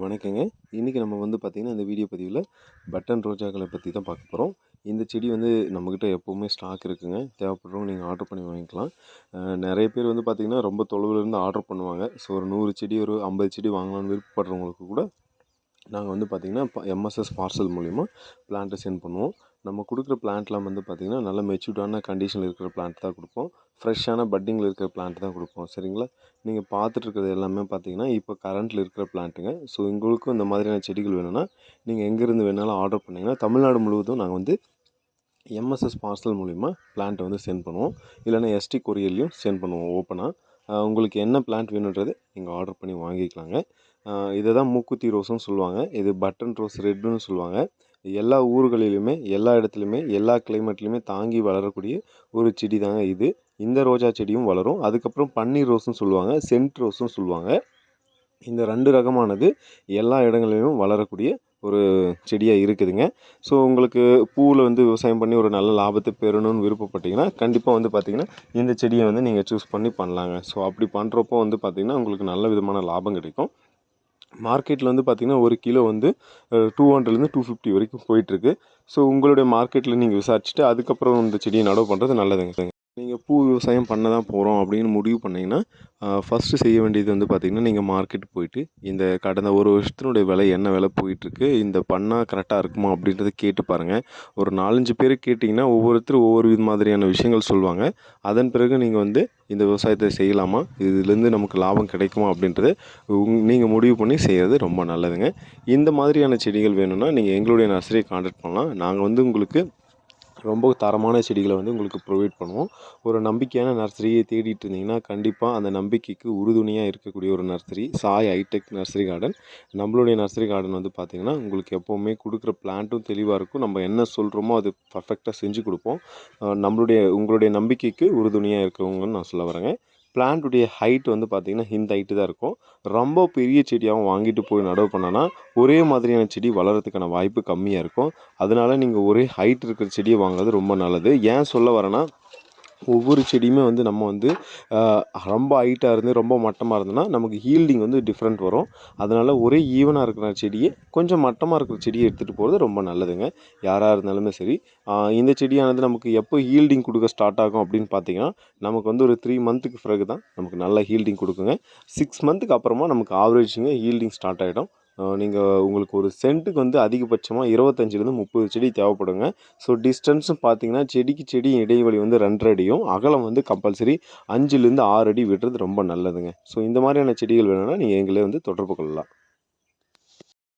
வணக்கங்க. இன்றைக்கி நம்ம வந்து பார்த்திங்கன்னா இந்த வீடியோ பதிவில் பட்டன் ரோஜாக்களை பற்றி தான் பார்க்க போகிறோம் இந்த செடி வந்து நம்மக்கிட்ட எப்போவுமே ஸ்டாக் இருக்குங்க. தேவைப்படுறவங்க நீங்கள் ஆர்டர் பண்ணி வாங்கிக்கலாம். நிறைய பேர் வந்து பார்த்திங்கன்னா ரொம்ப தொலைவிலேருந்து ஆர்டர் பண்ணுவாங்க. ஸோ ஒரு நூறு செடி ஒரு ஐம்பது செடி வாங்கலாம்னு விருப்பப்படுறவங்களுக்கு கூட நாங்கள் வந்து பார்த்திங்கன்னா எம்எஸ்எஸ் பார்சல் மூலிமா பிளான்ட்டை சென்ட் பண்ணுவோம். நம்ம கொடுக்குற பிளான்ட்லாம் வந்து பார்த்திங்கன்னா நல்ல மெச்சூர்டான கண்டிஷனில் இருக்கிற பிளான்ட் தான் கொடுப்போம். ஃப்ரெஷ்ஷான பட்டிங்கில் இருக்கிற பிளான்ட் தான் கொடுப்போம். சரிங்களா? நீங்கள் பார்த்துட்டு இருக்கிறது எல்லாமே பார்த்தீங்கன்னா இப்போ கரண்ட்டில் இருக்கிற பிளான்ட்டுங்க ஸோ உங்களுக்கும் இந்த மாதிரியான செடிகள் வேணும்னா நீங்கள் எங்கேருந்து வேணாலும் ஆர்டர் பண்ணிங்கன்னா தமிழ்நாடு முழுவதும் நாங்கள் வந்து எம்எஸ்எஸ் பார்சல் மூலிமா பிளான்ட்டை வந்து சென்ட் பண்ணுவோம். இல்லைன்னா எஸ்டி கொரியர்லேயும் சென்ட் பண்ணுவோம் ஓப்பனாக உங்களுக்கு என்ன பிளான்ட் வேணுன்றது நீங்கள் ஆர்டர் பண்ணி வாங்கிக்கலாங்க. இதை தான் மூக்குத்தி ரோஸ்னு சொல்லுவாங்க. இது பட்டன் ரோஸ் ரெட்டுன்னு சொல்லுவாங்க. எல்லா ஊர்களிலுமே எல்லா இடத்துலையுமே எல்லா கிளைமேட்லையுமே தாங்கி வளரக்கூடிய ஒரு செடி தாங்க இது. இந்த ரோஜா செடியும் வளரும். அதுக்கப்புறம் பன்னீர் ரோஸும் சொல்லுவாங்க. சென்ட் ரோஸும் சொல்லுவாங்க. இந்த ரெண்டு ரகமானது எல்லா இடங்களிலும் வளரக்கூடிய ஒரு செடியாக இருக்குதுங்க. ஸோ உங்களுக்கு பூவில் வந்து விவசாயம் பண்ணி ஒரு நல்ல லாபத்தை பெறணும்னு விருப்பப்பட்டிங்கன்னா கண்டிப்பாக வந்து பார்த்திங்கன்னா இந்த செடியை வந்து நீங்கள் சூஸ் பண்ணி பண்ணலாங்க. ஸோ அப்படி பண்ணுறப்போ வந்து பார்த்திங்கன்னா உங்களுக்கு நல்ல விதமான லாபம் கிடைக்கும். மார்க்கெட்டில் வந்து பார்த்திங்கன்னா ஒரு கிலோ வந்து டூ ஹண்ட்ரட்லேருந்து டூ ஃபிஃப்டி வரைக்கும் போயிட்டுருக்கு. ஸோ உங்களுடைய மார்க்கெட்டில் நீங்கள் விசாரிச்சுட்டு அதுக்கப்புறம் இந்த செடியை நடவு பண்ணுறது நல்லதுங்க. நீங்கள் பூ விவசாயம் பண்ண தான் போகிறோம் அப்படின்னு முடிவு பண்ணிங்கன்னா ஃபஸ்ட்டு செய்ய வேண்டியது வந்து பார்த்திங்கன்னா நீங்கள் மார்க்கெட் போயிட்டு இந்த கடந்த ஒரு வருஷத்தினுடைய விலை என்ன விலை போயிட்டுருக்கு இந்த பண்ணால் கரெக்டாக இருக்குமா அப்படின்றத கேட்டு பாருங்கள் ஒரு நாலஞ்சு பேர் கேட்டிங்கன்னா ஒவ்வொருத்தரும் ஒவ்வொரு வித மாதிரியான விஷயங்கள் சொல்லுவாங்க. அதன் பிறகு நீங்கள் வந்து இந்த விவசாயத்தை செய்யலாமா? இதுலேருந்து நமக்கு லாபம் கிடைக்குமா அப்படின்றத நீங்கள் முடிவு பண்ணி செய்கிறது ரொம்ப நல்லதுங்க. இந்த மாதிரியான செடிகள் வேணும்னா நீங்கள் எங்களுடைய நர்சரியை கான்டாக்ட் பண்ணலாம். நாங்கள் வந்து உங்களுக்கு ரொம்ப தரமான செடிகளை வந்து உங்களுக்கு ப்ரொவைட் பண்ணுவோம். ஒரு நம்பிக்கையான நர்சரியை தேடிட்டு இருந்தீங்கன்னா கண்டிப்பாக அந்த நம்பிக்கைக்கு உறுதுணையாக இருக்கக்கூடிய ஒரு nursery Sai hi-tech nursery garden நம்மளுடைய நர்சரி கார்டன் வந்து பார்த்திங்கன்னா உங்களுக்கு எப்போவுமே கொடுக்குற பிளான்ட்டும் தெளிவாக இருக்கும். நம்ம என்ன சொல்கிறோமோ அது பர்ஃபெக்டாக செஞ்சு கொடுப்போம். நம்மளுடைய உங்களுடைய நம்பிக்கைக்கு உறுதுணையாக இருக்கவங்கன்னு நான் சொல்ல வரேங்க. பிளான்ட்டுடைய ஹைட் வந்து பார்த்திங்கன்னா இந்த ஹைட்டு தான் இருக்கும். ரொம்ப பெரிய செடியாகவும் வாங்கிட்டு போய் நடவு பண்ணோன்னா ஒரே மாதிரியான செடி வளர்கிறதுக்கான வாய்ப்பு கம்மியாக இருக்கும். அதனால நீங்கள் ஒரே ஹைட் இருக்கிற செடியை வாங்குறது ரொம்ப நல்லது. ஏன் சொல்ல வரேன்னா ஒவ்வொரு செடியுமே வந்து நம்ம வந்து ரொம்ப ஹைட்டாக இருந்து ரொம்ப மட்டமாக இருந்ததுன்னா நமக்கு ஹீல்டிங் வந்து டிஃப்ரெண்ட் வரும். அதனால் ஒரே ஈவனாக இருக்கிற செடியை கொஞ்சம் மட்டமாக இருக்கிற செடியை எடுத்துகிட்டு போகிறது ரொம்ப நல்லதுங்க. யாராக இருந்தாலுமே சரி. இந்த செடியானது நமக்கு எப்போ ஹீல்டிங் கொடுக்க ஸ்டார்ட் ஆகும் அப்படின்னு பார்த்தீங்கன்னா நமக்கு வந்து ஒரு த்ரீ மந்த்துக்கு பிறகு தான் நமக்கு நல்ல ஹீல்டிங் கொடுக்குங்க. சிக்ஸ் மந்த்துக்கு அப்புறமா நமக்கு ஆவரேஜிங்க ஹீல்டிங் ஸ்டார்ட் ஆகிடும் நீங்கள் உங்களுக்கு ஒரு சென்ட்டுக்கு வந்து அதிகபட்சமாக இருபத்தஞ்சிலேருந்து முப்பது செடி தேவைப்படுங்க. ஸோ டிஸ்டன்ஸும் பார்த்தீங்கன்னா செடிக்கு செடி இடைவெளி வந்து ரெண்டரை அடியும். அகலம் வந்து கம்பல்சரி அஞ்சுலேருந்து ஆறு அடி விடுறது ரொம்ப நல்லதுங்க. ஸோ இந்த மாதிரியான செடிகள் வேணும்னா நீங்கள் எங்களை வந்து தொடர்பு கொள்ளலாம்.